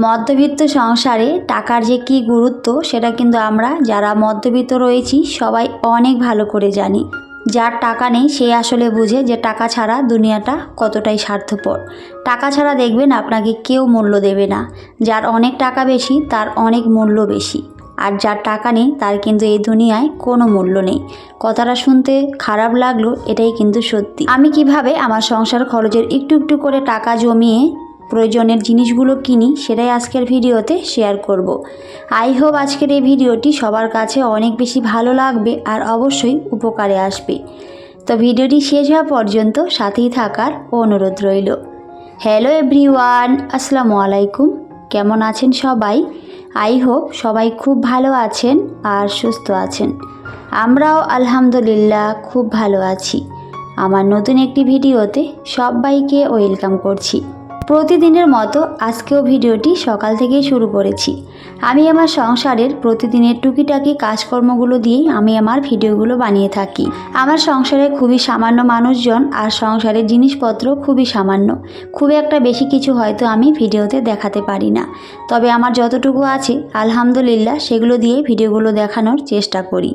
মধ্যবিত্ত সংসারে টাকার যে কী গুরুত্ব, সেটা কিন্তু আমরা যারা মধ্যবিত্ত রয়েছি, সবাই অনেক ভালো করে জানি। যার টাকা নেই, সে আসলে বুঝে যে টাকা ছাড়া দুনিয়াটা কতটাই স্বার্থপর। টাকা ছাড়া দেখবেন আপনাকে কেউ মূল্য দেবে না। যার অনেক টাকা বেশি, তার অনেক মূল্য বেশি। আর যার টাকা নেই, তার কিন্তু এই দুনিয়ায় কোনো মূল্য নেই। কথাটা শুনতে খারাপ লাগল, এটাই কিন্তু সত্যি। আমি কীভাবে আমার সংসার খরচের একটু একটু করে টাকা জমিয়ে প্রয়োজনের জিনিসগুলো কিনি, সেটাই আজকের ভিডিওতে শেয়ার করব। আই হোপ আজকের এই ভিডিওটি সবার কাছে অনেক বেশি ভালো লাগবে আর অবশ্যই উপকারে আসবে। তো ভিডিওটি শেষ হওয়া পর্যন্ত সাথেই থাকার অনুরোধ রইল। হ্যালো এভরিওয়ান আসসালামু আলাইকুম। কেমন আছেন সবাই? আই হোপ সবাই খুব ভালো আছেন আর সুস্থ আছেন। আমরাও আলহামদুলিল্লাহ খুব ভালো আছি। আমার নতুন একটি ভিডিওতে সবাইকে ওয়েলকাম করছি। প্রতিদিনের মতো আজকেও ভিডিওটি সকাল থেকেই শুরু করেছি। আমি আমার সংসারের প্রতিদিনের টুকিটাকি কাজকর্মগুলো দিয়েই আমি আমার ভিডিওগুলো বানিয়ে থাকি। আমার সংসারে খুবই সামান্য মানুষজন আর সংসারের জিনিসপত্র খুবই সামান্য। খুব একটা বেশি কিছু হয়তো আমি ভিডিওতে দেখাতে পারি না। তবে আমার যতটুকু আছে, আলহামদুলিল্লাহ সেগুলো দিয়ে ভিডিওগুলো দেখানোর চেষ্টা করি।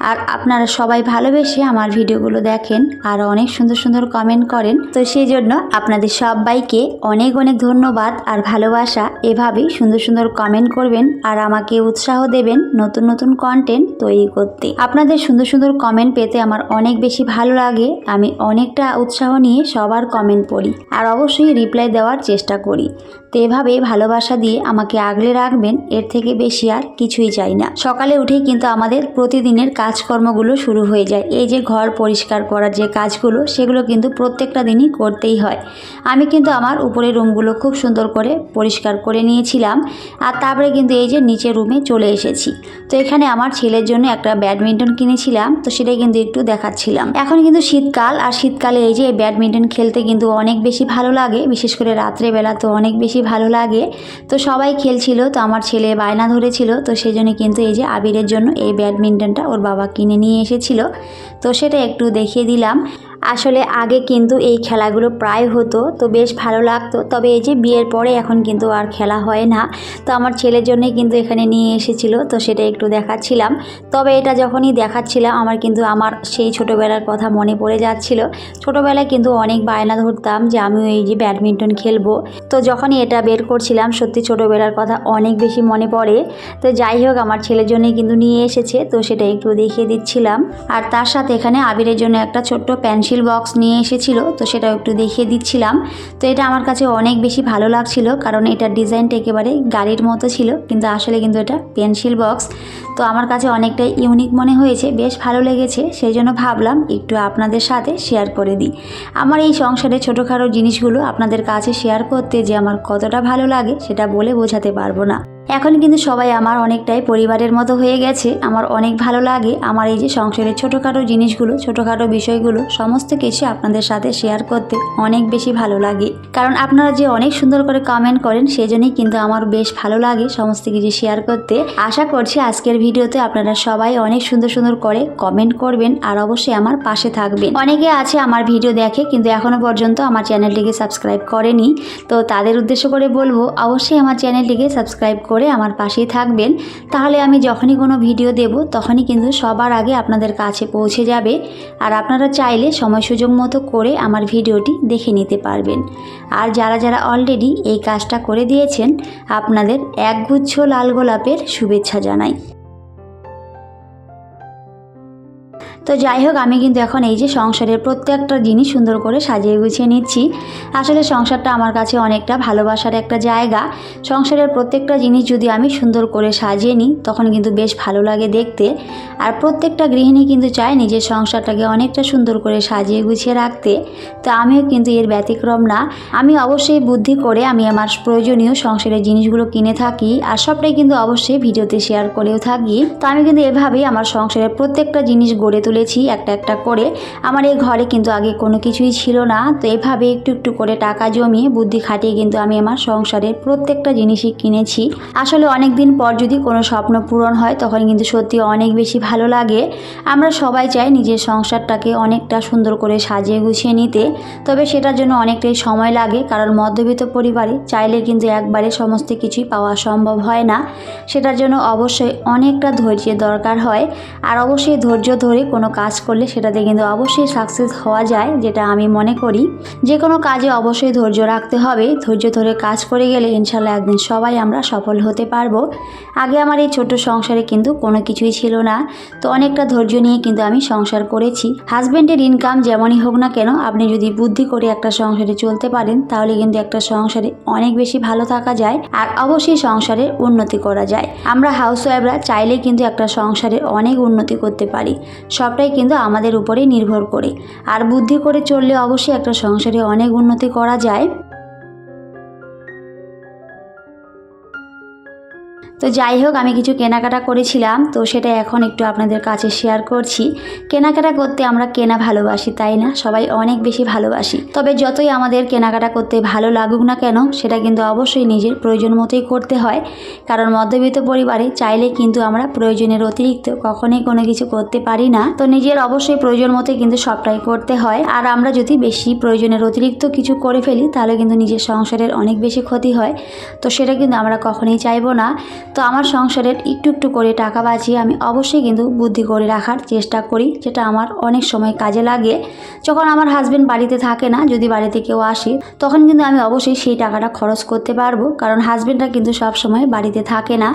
আর আপনারা সবাই ভালোবেসে আমার ভিডিওগুলো দেখেন আর অনেক সুন্দর সুন্দর কমেন্ট করেন। তো সেই জন্য আপনাদের সবাইকে অনেক অনেক ধন্যবাদ আর ভালোবাসা। এভাবেই সুন্দর সুন্দর কমেন্ট করবেন আর আমাকে উৎসাহ দেবেন নতুন নতুন কন্টেন্ট তৈরি করতে। আপনাদের সুন্দর সুন্দর কমেন্ট পেতে আমার অনেক বেশি ভালো লাগে। আমি অনেকটা উৎসাহ নিয়ে সবার কমেন্ট পড়ি আর অবশ্যই রিপ্লাই দেওয়ার চেষ্টা করি। তো এভাবে ভালোবাসা দিয়ে আমাকে আগলে রাখবেন, এর থেকে বেশি আর কিছুই চাই না। সকালে উঠেই কিন্তু আমাদের প্রতিদিনের কাজকর্মগুলো শুরু হয়ে যায়। এই যে ঘর পরিষ্কার করার যে কাজগুলো, সেগুলো কিন্তু প্রত্যেকটা দিনই করতেই হয়। আমি কিন্তু আমার উপরের রুমগুলো খুব সুন্দর করে পরিষ্কার করে নিয়েছিলাম আর তারপরে কিন্তু এই যে নিচের রুমে চলে এসেছি। তো এখানে আমার ছেলের জন্য একটা ব্যাডমিন্টন কিনেছিলাম, তো সেটাই কিন্তু একটু দেখাচ্ছিলাম। এখন কিন্তু শীতকাল আর শীতকালে এই যে ব্যাডমিন্টন খেলতে কিন্তু অনেক বেশি ভালো লাগে, বিশেষ করে রাত্রেবেলা তো অনেক বেশি ভালো লাগে। তো সবাই খেলছিল, তো আমার ছেলে বায়না ধরেছিল, তো সেই জন্য কিন্তু এই যে আবিরের জন্য এই ব্যাডমিন্টনটা ওর বাবা কিনে নিয়ে এসেছিল। তো সেটা একটু দেখিয়ে দিলাম। আসলে আগে কিন্তু এই খেলাগুলো প্রায় হতো, তো বেশ ভালো লাগতো। তবে এই যে বিয়ের পরে এখন কিন্তু আর খেলা হয় না। তো আমার ছেলের জন্যই কিন্তু এখানে নিয়ে এসেছিল, তো সেটা একটু দেখাচ্ছিলাম। তবে এটা যখনই দেখাচ্ছিলাম, আমার কিন্তু আমার সেই ছোটোবেলার কথা মনে পড়ে যাচ্ছিল। ছোটোবেলায় কিন্তু অনেক বায়না ধরতাম যে আমি এই যে ব্যাডমিন্টন খেলব। তো যখনই এটা বের করছিলাম, সত্যি ছোটোবেলার কথা অনেক বেশি মনে পড়ে। তো যাই হোক, আমার ছেলের জন্যই কিন্তু নিয়ে এসেছে, তো সেটা একটু দেখিয়ে দিচ্ছিলাম। আর তার সাথে এখানে আবিরের জন্য একটা ছোট্ট পেন্সিল বক্স নিয়ে এসেছিল, তো সেটাও একটু দেখিয়ে দিচ্ছিলাম। তো এটা আমার কাছে অনেক বেশি ভালো লাগছিল, কারণ এটার ডিজাইনটা একেবারে গাড়ির মতো ছিল, কিন্তু আসলে কিন্তু এটা পেন্সিল বক্স। তো আমার কাছে অনেকটাই ইউনিক মনে হয়েছে, বেশ ভালো লেগেছে, সেই জন্য ভাবলাম একটু আপনাদের সাথে শেয়ার করে দিই। আমার এই সংসারে ছোটোখাটো জিনিসগুলো আপনাদের কাছে শেয়ার করতে যে আমার কতটা ভালো লাগে, সেটা বলে বোঝাতে পারব না। এখন কিন্তু সবাই আমার অনেকটাই পরিবারের মতো হয়ে গেছে। আমার অনেক ভালো লাগে। আমার এই যে সংসারের ছোটোখাটো জিনিসগুলো, ছোটোখাটো বিষয়গুলো, সমস্ত কিছু আপনাদের সাথে শেয়ার করতে অনেক বেশি ভালো লাগে। কারণ আপনারা যে অনেক সুন্দর করে কমেন্ট করেন, সেজন্যই কিন্তু আমার বেশ ভালো লাগে সমস্ত কিছু শেয়ার করতে। আশা করছি আজকের ভিডিওতে আপনারা সবাই অনেক সুন্দর সুন্দর করে কমেন্ট করবেন আর অবশ্যই আমার পাশে থাকবেন। অনেকে আছে আমার ভিডিও দেখে, কিন্তু এখনও পর্যন্ত আমার চ্যানেলটিকে সাবস্ক্রাইব করেনি। তো তাদের উদ্দেশ্য করে বলব, অবশ্যই আমার চ্যানেলটিকে সাবস্ক্রাইব করে আমার পাশেই থাকবেন, তাহলে আমি যখনই কোনো ভিডিও দেব, তখনই কিন্তু সবার আগে আপনাদের কাছে পৌঁছে যাবে। আর আপনারা চাইলে সময় সুযোগ মতো করে আমার ভিডিওটি দেখে নিতে পারবেন। আর যারা যারা অলরেডি এই কাজটা করে দিয়েছেন, আপনাদের একগুচ্ছ লাল গোলাপের শুভেচ্ছা জানাই। তো যাই হোক, আমি কিন্তু এখন এই যে সংসারের প্রত্যেকটা জিনিস সুন্দর করে সাজিয়ে গুছিয়ে নিচ্ছি। আসলে সংসারটা আমার কাছে অনেকটা ভালোবাসার একটা জায়গা। সংসারের প্রত্যেকটা জিনিস যদি আমি সুন্দর করে সাজিয়ে নিই, তখন কিন্তু বেশ ভালো লাগে দেখতে। আর প্রত্যেকটা গৃহিণী কিন্তু চায় নিজের সংসারটাকে অনেকটা সুন্দর করে সাজিয়ে গুছিয়ে রাখতে। তো আমিও কিন্তু এর ব্যতিক্রম না। আমি অবশ্যই বুদ্ধি করে আমি আমার প্রয়োজনীয় সংসারের জিনিসগুলো কিনে থাকি। আর সবটাই কিন্তু অবশ্যই ভিডিওতে শেয়ার করেও থাকি। তো আমি কিন্তু এভাবেই আমার সংসারের প্রত্যেকটা জিনিস গড়ে তুলে। তুলেছি একটা একটা করে। আমার এই ঘরে কিন্তু আগে কোনো কিছুই ছিল না। তো এভাবে একটু একটু করে টাকা জমিয়ে বুদ্ধি খাটিয়ে কিন্তু আমি আমার সংসারের প্রত্যেকটা জিনিসই কিনেছি। আসলে অনেক দিন পর যদি কোনো স্বপ্ন পূরণ হয়, তখন কিন্তু সত্যি অনেক বেশি ভালো লাগে। আমরা সবাই চাই নিজের সংসারটাকে অনেকটা সুন্দর করে সাজিয়ে গুছিয়ে নিতে। তবে সেটার জন্য অনেকটাই সময় লাগে, কারণ মধ্যবিত্ত পরিবারে চাইলে কিন্তু একবারে সমস্ত কিছুই পাওয়া সম্ভব হয় না। সেটার জন্য অবশ্যই অনেকটা ধৈর্যের দরকার হয়। আর অবশ্যই ধৈর্য ধরে কোনো কাজ করলে সেটাতে কিন্তু অবশ্যই সাকসেস হওয়া যায়, যেটা আমি মনে করি। যে কোনো কাজে অবশ্যই ধৈর্য রাখতে হবে। ধৈর্য ধরে কাজ করে গেলে ইনশাল্লাহ একদিন সবাই আমরা সফল হতে পারব। আগে আমার এই ছোট সংসারে কিন্তু কোনো কিছুই ছিল না। তো অনেকটা ধৈর্য নিয়ে কিন্তু আমি সংসার করেছি। হাজব্যান্ডের ইনকাম যেমনই হোক না কেন, আপনি যদি বুদ্ধি করে একটা সংসারে চলতে পারেন, তাহলে কিন্তু একটা সংসারে অনেক বেশি ভালো থাকা যায়। আর অবশ্যই সংসারের উন্নতি করা যায়। আমরা হাউস ওয়াইফরা চাইলেই কিন্তু একটা সংসারের অনেক উন্নতি করতে পারি। সবটাই কিন্তু আমাদের উপরেই নির্ভর করে। আর বুদ্ধি করে চললে অবশ্যই একটা সংসারে অনেক উন্নতি করা যায়। তো যাই হোক, আমি কিছু কেনাকাটা করেছিলাম, তো সেটা এখন একটু আপনাদের কাছে শেয়ার করছি। কেনাকাটা করতে আমরা কেনা ভালোবাসি, তাই না? সবাই অনেক বেশি ভালোবাসি। তবে যতই আমাদের কেনাকাটা করতে ভালো লাগুক না কেন, সেটা কিন্তু অবশ্যই নিজের প্রয়োজন মতোই করতে হয়। কারণ মধ্যবিত্ত পরিবারে চাইলে কিন্তু আমরা প্রয়োজনের অতিরিক্ত কখনোই কোনো কিছু করতে পারি না। তো নিজের অবশ্যই প্রয়োজন মতোই কিন্তু সবটাই করতে হয়। আর আমরা যদি বেশি প্রয়োজনের অতিরিক্ত কিছু করে ফেলি, তাহলে কিন্তু নিজের সংসারের অনেক বেশি ক্ষতি হয়। তো সেটা কিন্তু আমরা কখনোই চাইব না। তো আমার সংসারের একটু একটু করে টাকা বাঁচিয়ে আমি অবশ্যই কিন্তু বুদ্ধি করে রাখার চেষ্টা করি, যেটা আমার অনেক সময় কাজে লাগে। যখন আমার হাজব্যান্ড বাড়িতে থাকে না, যদি বাড়িতে কেউ আসে, তখন কিন্তু আমি অবশ্যই সেই টাকাটা খরচ করতে পারব, কারণ হাজব্যান্ডরা কিন্তু সব সময় বাড়িতে থাকে না।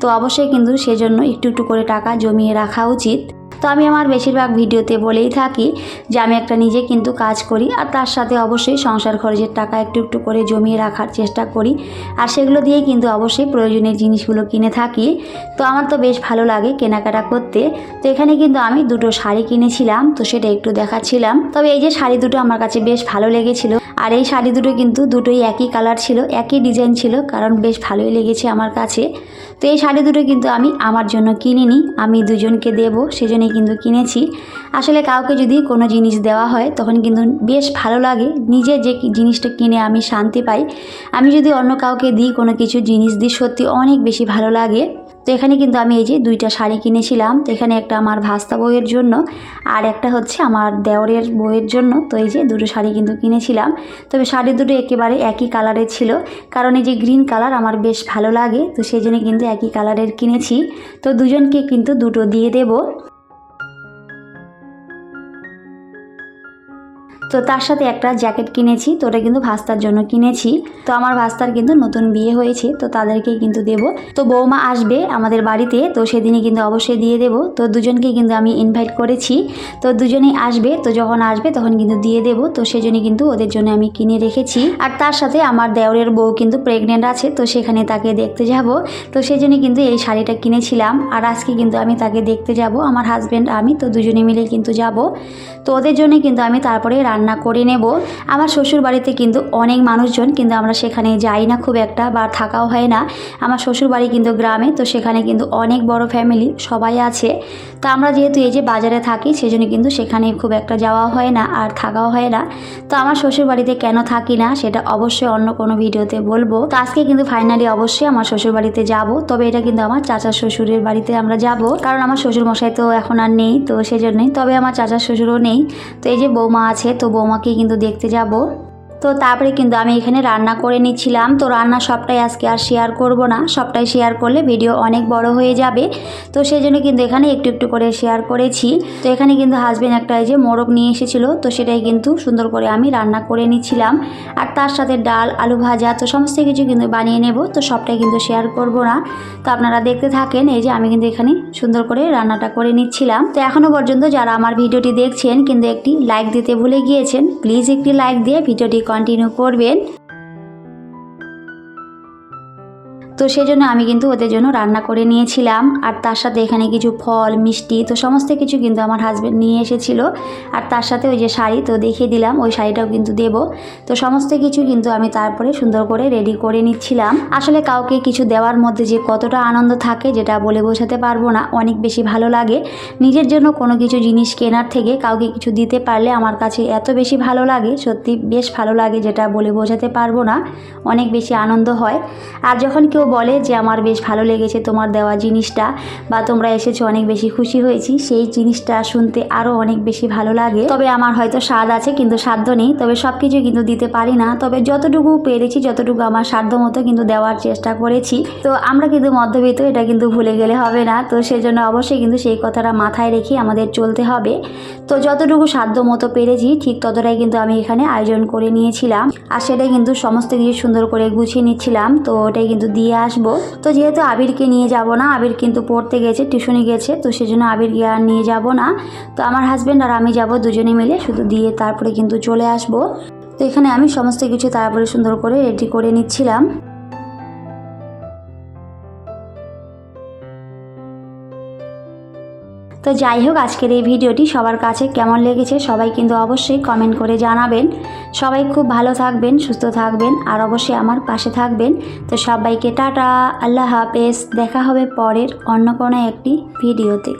তো অবশ্যই কিন্তু সেজন্য একটু একটু করে টাকা জমিয়ে রাখা উচিত। তো আমি আমার বেশিরভাগ ভিডিওতে বলেই থাকি যে আমি একটা নিজে কিন্তু কাজ করি আর তার সাথে অবশ্যই সংসার খরচের টাকা একটু একটু করে জমিয়ে রাখার চেষ্টা করি। আর সেগুলো দিয়েই কিন্তু অবশ্যই প্রয়োজনীয় জিনিসগুলো কিনে থাকি। তো আমার তো বেশ ভালো লাগে কেনাকাটা করতে। তো এখানে কিন্তু আমি দুটো শাড়ি কিনেছিলাম, তো সেটা একটু দেখাচ্ছিলাম। তবে এই যে শাড়ি দুটো আমার কাছে বেশ ভালো লেগেছিল। আর এই শাড়ি দুটো কিন্তু দুটোই একই কালার ছিল, একই ডিজাইন ছিল, কারণ বেশ ভালোই লেগেছে আমার কাছে। তো এই শাড়ি দুটো কিন্তু আমি আমার জন্য কিনিনি। আমি দুজনকে দেব, সেজন্যই কিন্তু কিনেছি। আসলে কাউকে যদি কোনো জিনিস দেওয়া হয়, তখন কিন্তু বেশ ভালো লাগে। নিজে যে জিনিসটা কিনে আমি শান্তি পাই। আমি যদি অন্য কাউকে দিই, কোনো কিছু জিনিস দিই, সত্যি অনেক বেশি ভালো লাগে। তো এখানে কিন্তু আমি এই যে দুইটা শাড়ি কিনেছিলাম। তো এখানে একটা আমার ভাস্তা বইয়ের জন্য আর একটা হচ্ছে আমার দেওরের বইয়ের জন্য। তো এই যে দুটো শাড়ি কিন্তু কিনেছিলাম। তবে শাড়ি দুটো একেবারে একই কালারের ছিল। কারণ এই যে গ্রিন কালার আমার বেশ ভালো লাগে। তো সেই জন্য কিন্তু একই কালারের কিনেছি। তো দুজনকে কিন্তু দুটো দিয়ে দেবো। তো তার সাথে একটা জ্যাকেট কিনেছি, তো ওটা কিন্তু ভাস্তার জন্য কিনেছি। তো আমার ভাস্তার কিন্তু নতুন বিয়ে হয়েছে, তো তাদেরকেই কিন্তু দেব। তো বৌমা আসবে আমাদের বাড়িতে, তো সেদিনই কিন্তু অবশ্যই দিয়ে দেব। তো দুজনকে কিন্তু আমি ইনভাইট করেছি। তো দুজনেই আসবে, তো যখন আসবে তখন কিন্তু দিয়ে দেব। তো সেজন্যই কিন্তু ওদের জন্য আমি কিনে রেখেছি। আর তার সাথে আমার দেওরের বউ কিন্তু প্রেগনেন্ট আছে, তো সেখানে তাকে দেখতে যাব। তো সেজন্য কিন্তু এই শাড়িটা কিনেছিলাম। আর আজকে কিন্তু আমি তাকে দেখতে যাব, আমার হাজব্যান্ড আমি তো দুজনে মিলে কিন্তু যাব। তো ওদের জন্য কিন্তু আমি তারপরে রান্না করে নেব। আমার শ্বশুর বাড়িতে কিন্তু অনেক মানুষজন কিন্তু আমরা সেখানে যাই না খুব একটা বা থাকাও হয় না। আমার শ্বশুর বাড়ি কিন্তু গ্রামে, তো সেখানে কিন্তু অনেক বড় ফ্যামিলি সবাই আছে। তো আমরা যেহেতু এই যে বাজারে থাকি, সেজন্য কিন্তু সেখানে খুব একটা যাওয়া হয় না আর থাকাও হয় না। তো আমার শ্বশুর বাড়িতে কেন থাকি না, সেটা অবশ্যই অন্য কোনো ভিডিওতে বলব। তো আজকে কিন্তু ফাইনালি অবশ্যই আমার শ্বশুর বাড়িতে যাব, তবে এটা কিন্তু আমার চাচা শ্বশুরের বাড়িতে আমরা যাব। কারণ আমার শ্বশুর মশাই তো এখন আর নেই, তো সেজন্যই, তবে আমার চাচা শ্বশুরও নেই। তো এই যে বৌমা আছে, তো বৌমাকে কিন্তু দেখতে যাব। তো তারপরে কিন্তু আমি এখানে রান্না করে নিচ্ছিলাম। তো রান্না সবটাই আজকে আর শেয়ার করব না। সবটাই শেয়ার করলে ভিডিও অনেক বড় হয়ে যাবে। তো সেই জন্য কিন্তু এখানে একটু একটু করে শেয়ার করেছি। তো এখানে কিন্তু হাজব্যান্ড একটা এই যে মোরগ নিয়ে এসেছিল, তো সেটাই কিন্তু সুন্দর করে আমি রান্না করে নিচ্ছিলাম। আর তার সাথে ডাল, আলু ভাজা, তো সমস্ত কিছু কিন্তু বানিয়ে নেব, তো সবটাই কিন্তু শেয়ার করব না। তো আপনারা দেখতে থাকেন, এই যে আমি কিন্তু এখানে সুন্দর করে রান্নাটা করে নিচ্ছিলাম। তো এখনও পর্যন্ত যারা আমার ভিডিওটি দেখছেন, কিন্তু একটি লাইক দিতে ভুলে গিয়েছেন প্লিজ একটি লাইক দিয়ে ভিডিওটি কন্টিনিউ করবেন। তো সেই জন্য আমি কিন্তু ওদের জন্য রান্না করে নিয়েছিলাম। আর তার সাথে এখানে কিছু ফল, মিষ্টি, তো সমস্ত কিছু কিন্তু আমার হাজব্যান্ড নিয়ে এসেছিল। আর তার সাথে ওই যে শাড়ি তো দেখিয়ে দিলাম, ওই শাড়িটাও কিন্তু দেব। তো সমস্ত কিছু কিন্তু আমি তারপরে সুন্দর করে রেডি করে নিচ্ছিলাম। আসলে কাউকে কিছু দেওয়ার মধ্যে যে কতটা আনন্দ থাকে যেটা বলে বোঝাতে পারব না, অনেক বেশি ভালো লাগে। নিজের জন্য কোনো কিছু জিনিস কেনার থেকে কাউকে কিছু দিতে পারলে আমার কাছে এত বেশি ভালো লাগে, সত্যি বেশ ভালো লাগে যেটা বলে বোঝাতে পারব না, অনেক বেশি আনন্দ হয়। আর যখন কেউ বলে যে, আমার বেশ ভালো লেগেছে তোমার দেওয়া জিনিসটা বা তোমরা এসেছ অনেক বেশি খুশি হয়েছি। সেই জিনিসটা শুনতে আরও অনেক বেশি ভালো লাগে। তবে আমার হয়তো স্বাদ আছে কিন্তু সাধ্য নেই। তবে সব কিছু কিন্তু দিতে পারি না। তবে যতটুকু পেরেছি, যতটুকু আমার সাধ্য মতো কিন্তু দেওয়ার চেষ্টা করেছি। তো আমরা কিন্তু মধ্যবিত্ত, এটা কিন্তু ভুলে গেলে হবে না। তো সেজন্য অবশ্যই কিন্তু সেই কথাটা মাথায় রেখে আমাদের চলতে হবে। তো যতটুকু সাধ্য মতো পেরেছি, ঠিক ততটাই কিন্তু আমি এখানে আয়োজন করে নিয়েছিলাম। আর সেটাই কিন্তু সমস্ত কিছু সুন্দর করে গুছিয়ে নিচ্ছিলাম। তো ওটাই কিন্তু দিয়ে আসব। তো যেহেতু আবিরকে নিয়ে যাব না, আবির কিন্তু পড়তে গেছে, টিউশনি গেছে, তো সেজন্য আবিরকে আর নিয়ে যাব না। তো আমার হাজব্যান্ড আর আমি যাব দুজনে মিলে, শুধু দিয়ে তারপরে কিন্তু চলে আসব। তো এখানে আমি সমস্ত কিছু তারপরে সুন্দর করে রেডি করে নিচ্ছিলাম। তো যাই হোক, আজকের এই ভিডিওটি সবার কাছে কেমন লেগেছে সবাই কিন্তু অবশ্যই কমেন্ট করে জানাবেন। সবাই খুব ভালো থাকবেন, সুস্থ থাকবেন, আর অবশ্যই আমার পাশে থাকবেন। তো সবাইকে টাটা, আল্লাহ হাফেজ, দেখা হবে পরের অন্য কোনো একটি ভিডিওতে।